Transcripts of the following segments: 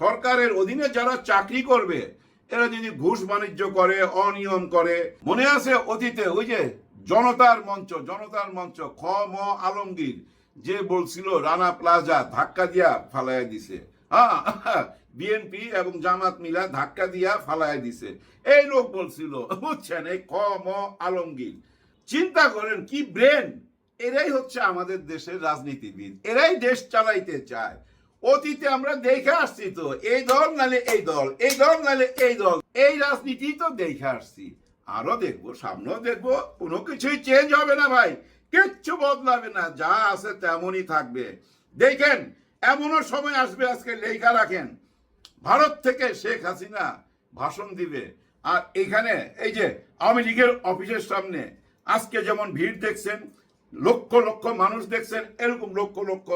সরকারের অধীনে যারা চাকরি করবে, এরা যদি ঘুষ বাণিজ্য করে, অনিয়ম করে, মনে আছে অতীতে ওই যে জনতার মঞ্চ জনতার মঞ্চ, খ, ম, আলমগীর, যে বলছিল রানা প্লাজা ধাক্কা দিয়া ফালাইয়া দিছে। হ্যাঁ বিএনপি এবং জামাত মিলা ধাক্কা দিয়া ফালাইয়া দিছে। এই লোক বলছিল, বুঝছেন, এই খ, ম, আলমগীর। চিন্তা করেন কি ব্রেন? এরাই হচ্ছে আমাদের দেশের রাজনীতিবিদ। এরাই দেশ চালাইতে চায়। অতীতে আমরা দেখে আসছি তো, এই দল নালে এই দল এই দল নালে এই দল, এই রাজনীতি তো দেখে আসছি। আরও দেখব, সামনেও দেখব, কোনো কিছুই চেঞ্জ হবে না ভাই, কিচ্ছু বদলাবে না, যা আছে তেমনই থাকবে। দেখেন, এমনও সময় আসবে আজকে লেখা রাখেন, ভারত থেকে শেখ হাসিনা ভাষণ দিবে, আর এখানে এই যে আওয়ামী লীগের অফিসের সামনে, আজকে যেমন ভিড় দেখছেন, লক্ষ লক্ষ মানুষ দেখছেন, এরকম লক্ষ লক্ষ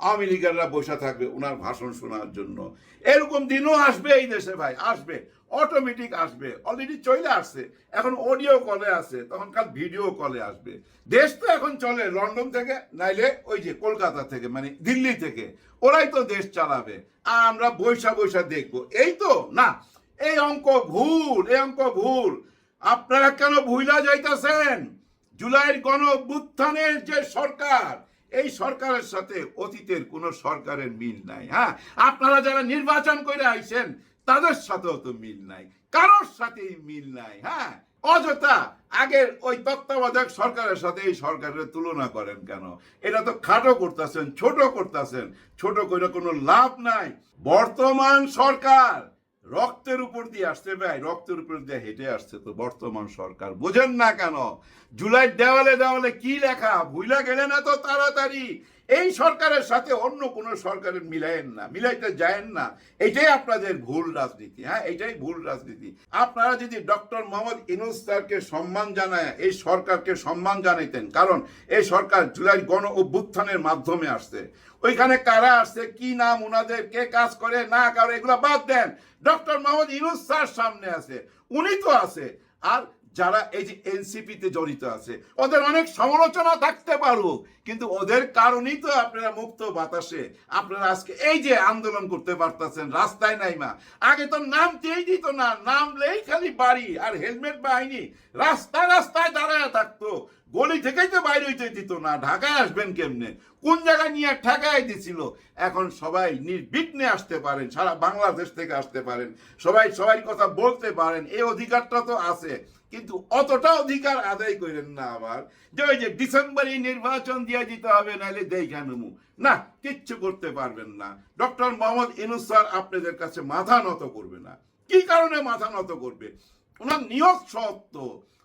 আওয়ামী লীগেররা বসে থাকবে ওনার ভাষণ শোনার জন্য। এরকম দিনও আসবে এই দেশে ভাই, আসবে। অটোমেটিক আসবে। অলরেডি চলে আসছে। এখন অডিও কলে আছে। তখন কাল ভিডিও কলে আসবে। দেশ তো এখন চলে লন্ডন থেকে, নাইলে ওই যে কলকাতা থেকে মানে দিল্লি থেকে। ওরাই তো দেশ চালাবে। আর আমরা বৈশা বৈশা দেখব। এই তো? না। এই অঙ্ক ভুল, এই অঙ্ক ভুল। আপনারা কেন ভুইলা যাইতাছেন? জুলাইয়ের গণ অভ্যুত্থানের যে সরকার এই সরকারের সাথে অতীতের কোন সরকারের মিল নাই হ্যাঁ? আপনারা যারা নির্বাচন করে আইছেন, তাদের সাথেও তো মিল নাই, কারোর সাথেই মিল নাই হ্যাঁ? অযথা আগের ওই তত্ত্বাবধায়ক সরকারের সাথে এই সরকারের তুলনা করেন কেন? এটা তো খাটো করতেছেন, ছোট করতেছেন, ছোট করে কোনো লাভ নাই। বর্তমান সরকার রক্তের উপর দিয়ে আসছে, ভাই, রক্তের উপর দিয়ে হেঁটে আসছে তো বর্তমান সরকার। বোঝেন না কেন? জুলাই দেওয়ালে দেওয়ালে কি লেখা? ভুইলা গেলে না তো তাড়াতাড়ি। এই সরকারের সাথে অন্য কোন সরকারের মিলাইন না, মিলাইতে যায়েন না। এটাই আপনাদের ভুল রাজনীতি হ্যাঁ? এটাই ভুল রাজনীতি। আপনারা যদি ডক্টর মোহাম্মদ ইনুস স্যারকে সম্মান জানায়, এই সরকারকে সম্মান জানাইতেন, কারণ এই সরকার জুলাই গণ অভ্যুত্থানের মাধ্যমে আসছে। ওইখানে কারা আসছে, কি নাম ওনাদের কে কাজ করে, না কারও, এগুলো বাদ দেন। ডক্টর মোহাম্মদ ইনুস স্যার সামনে আছে, উনি তো আছে। আর যারা এই যে এনসিপি তে জড়িত আছে, ওদের অনেক সমালোচনা থাকতে পারুক, কিন্তু ওদের কারণেই তো আপনারা মুক্ত বাতাসে আপনারা আজকে এই যে আন্দোলন করতে পারতেছেন, রাস্তায় নাইমা। আগে তো নামতেই দিত না নামলেই খালি বাড়ি আর হেলমেট বাহিনী রাস্তায় রাস্তায় দাঁড়ায় থাকতো, গলি থেকেই তো বাইরে হইতে দিত না, ঢাকায় আসবেন কেমনে? কোন জায়গায় নিয়ে ঠেকায় দিছিল? এখন সবাই নির্বিঘ্নে আসতে পারেন, সারা বাংলাদেশ থেকে আসতে পারেন, সবাই সবাই কথা বলতে পারেন, এই অধিকারটা তো আছে। কিন্তু অতটা অধিকার আদায় করেন না আবার। যে ওই যে ডিসেম্বরে নির্বাচন দিয়ে দিতে হবে, নাহলে দেখা নেমু না, কিচ্ছু করতে পারবেন না। ডক্টর মোহাম্মদ ইনুস স্যার আপনাদের কাছে মাথা নত করবে না। কি কারণে মাথা নত করবে? ওনার নিয়োগ সত্য।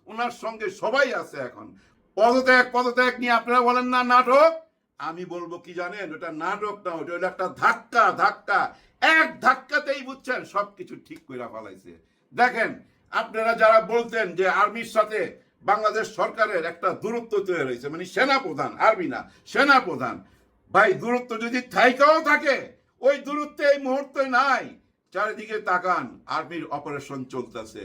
ওনার সঙ্গে সবাই আছে এখন। পদত্যাগ পদত্যাগ নিয়ে আপনারা বলেন না নাটক? আমি বলব কি জানেন? ওটা নাটক না, ওটা হলো একটা ধাক্কা ধাক্কা। এক ধাক্কাতেই বুঝছেন, সবকিছু ঠিক করে ফেলাইছে। দেখেন আপনারা যারা বলতেন যে আর্মির সাথে বাংলাদেশ সরকারের একটা দূরত্ব তৈরি হয়েছে মানে সেনা প্রধান আর্মি না সেনা প্রধান ভাই, দূরত্ব যদি থাইকাও থাকে, ওই দূরত্বে এই মুহূর্তে নাই। চারিদিকে তাকান, আর্মির অপারেশন চলতেছে।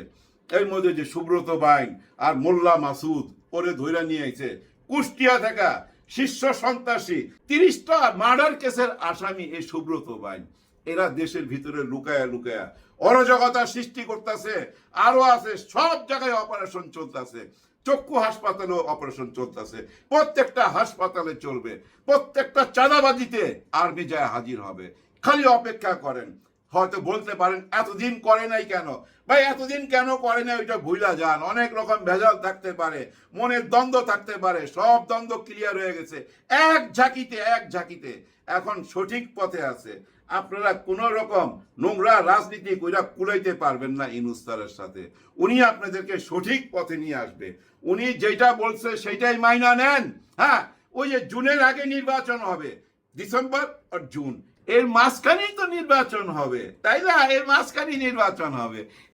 এর মধ্যে যে সুব্রত বাইন আর মোল্লা মাসুদ পরে ধইরা নিয়ে আইছে, কুষ্টিয়া থাকা শীর্ষ সন্ত্রাসী, তিরিশটা মার্ডার কেসের আসামি এই সুব্রত বাইন এরা দেশের ভিতরে লুকায়া লুকায়া অরাজকতা সৃষ্টি করতেছে, আরও আছে, সব জায়গায় অপারেশন চলতেছে, চক্ষু হাসপাতালেও অপারেশন চলতেছে, প্রত্যেকটা হাসপাতালে চলবে, প্রত্যেকটা চাঁদাবাজিতে আর্মি যায় হাজির হবে। খালি অপেক্ষা করেন, হয়তো বলতে পারেন, এতদিন করে নাই কেন? ভাই, এতদিন কেন করে নাই ওইটা ভুলা যান। অনেক রকম ভেজাল থাকতে পারে, মনের দ্বন্দ্ব থাকতে পারে, সব দ্বন্দ্ব ক্লিয়ার হয়ে গেছে, এক ঝাঁকিতে এক ঝাঁকিতে। এখন সঠিক পথে আছে। আপনারা কোন রকম নোংরা রাজনীতি কইরা কুলাইতে পারবেন না ইনুস্তারের সাথে। উনি আপনাদেরকে সঠিক পথে নিয়ে আসবে। উনি যেটা বলছে সেটাই মাইনা নেন। হ্যাঁ ওই যে জুনের আগে নির্বাচন হবে, ডিসেম্বর আর জুন, এর মাঝখানেই তো নির্বাচন হবে, তাই না? এর মাঝখানেই নির্বাচন হবে।